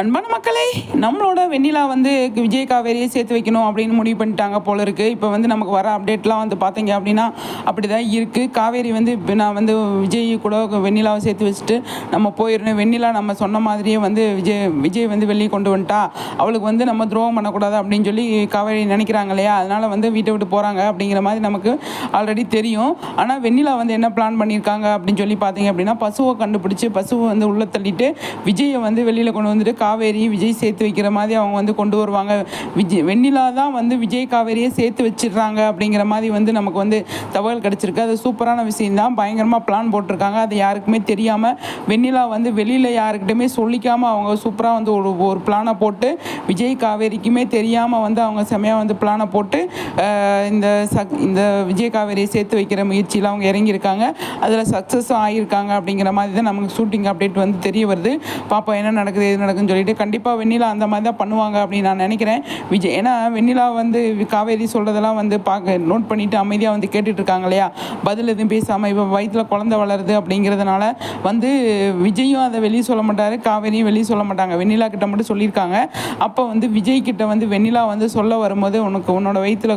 அன்பான மக்களே நம்மளோட வெண்ணிலா வந்து விஜய் காவேரியை சேர்த்து வைக்கணும் அப்படின்னு முடிவு பண்ணிட்டாங்க போல இருக்குது இப்போ வந்து நமக்கு வர அப்டேட்லாம் வந்து பார்த்தீங்க அப்படின்னா அப்படி தான் இருக்குது காவேரி வந்து இப்போ நான் வந்து விஜய் கூட வெண்ணிலாவை சேர்த்து வச்சுட்டு நம்ம போயிடணும். வெண்ணிலா நம்ம சொன்ன மாதிரியே வந்து விஜய் விஜய் வந்து வெளியே கொண்டு வந்துட்டா. அவளுக்கு வந்து நம்ம துரோகம் பண்ணக்கூடாது அப்படின்னு சொல்லி காவேரி நினைக்கிறாங்க இல்லையா? அதனால் வந்து வீட்டை விட்டு போகிறாங்க அப்படிங்கிற மாதிரி நமக்கு ஆல்ரெடி தெரியும். ஆனால் வெண்ணிலா வந்து என்ன பிளான் பண்ணியிருக்காங்க அப்படின்னு சொல்லி பார்த்தீங்க அப்படின்னா பசுவை கண்டுபிடிச்சி பசுவை வந்து உள்ளே தள்ளிட்டு விஜயை வந்து வெளியில் கொண்டு வந்துட்டு காவேரி விஜய் சேர்த்து வைக்கிற மாதிரி அவங்க வந்து கொண்டு வருவாங்க. விஜய் வெண்ணிலா தான் வந்து விஜய் காவேரியை சேர்த்து வச்சிடுறாங்க அப்படிங்கிற மாதிரி வந்து நமக்கு வந்து தகவல் கிடச்சிருக்கு. அது சூப்பரான விஷயம் தான். பயங்கரமாக பிளான் போட்டிருக்காங்க. அது யாருக்குமே தெரியாமல் வெண்ணிலா வந்து வெளியில் யாருக்கிட்டையுமே சொல்லிக்காமல் அவங்க சூப்பராக வந்து ஒரு ஒரு பிளானை போட்டு விஜய் காவேரிக்குமே தெரியாமல் வந்து அவங்க செமையாக வந்து பிளானை போட்டு இந்த சக் இந்த விஜய் காவேரியை சேர்த்து வைக்கிற முயற்சியில் அவங்க இறங்கியிருக்காங்க. அதில் சக்ஸஸும் ஆகியிருக்காங்க அப்படிங்கிற மாதிரி தான் நமக்கு ஷூட்டிங் அப்டேட் வந்து தெரிய வருது. பாப்பா என்ன நடக்குது எது நடக்குதுன்னு சொல்லிட்டு கண்டிப்பாக வெண்ணிலா அந்த மாதிரி தான் பண்ணுவாங்க அப்படின்னு நான் நினைக்கிறேன். விஜய் ஏன்னா வெண்ணிலா வந்து காவேரி சொல்கிறதெல்லாம் வந்து பார்க்க நோட் பண்ணிவிட்டு அமைதியாக வந்து கேட்டுட்டு இருக்காங்க இல்லையா? பதில் எதுவும் பேசாமல் இப்போ வயிற்றில் குழந்தை வளருது அப்படிங்கிறதுனால வந்து விஜயும் அதை வெளியே சொல்ல மாட்டார் காவேரியும் வெளியே சொல்ல மாட்டாங்க. வெண்ணிலா கிட்ட மட்டும் சொல்லியிருக்காங்க. அப்போ வந்து விஜய் கிட்ட வந்து வெண்ணிலா வந்து சொல்ல வரும்போது உனக்கு உன்னோட வயிற்றில்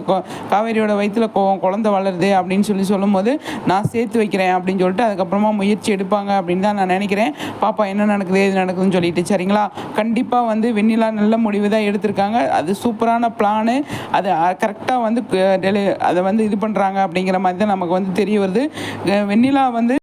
காவேரியோட வயிற்றில் குழந்தை வளருது அப்படின்னு சொல்லி சொல்லும்போது நான் சேர்த்து வைக்கிறேன் அப்படின்னு சொல்லிட்டு அதுக்கப்புறமா முயற்சி எடுப்பாங்க அப்படின்னு தான் நான் நினைக்கிறேன். பாப்பா என்ன நடக்குது எது நடக்குதுன்னு சொல்லிட்டு சரிங்களா? கண்டிப்பாக வந்து வெண்ணிலா நல்ல முடிவு தான் எடுத்திருக்காங்க. அது சூப்பரான பிளானு அது கரெக்டாக வந்து டெலி அதை வந்து இது பண்ணுறாங்க அப்படிங்கிற மாதிரி தான் நமக்கு வந்து தெரிய வருது. வெண்ணிலா வந்து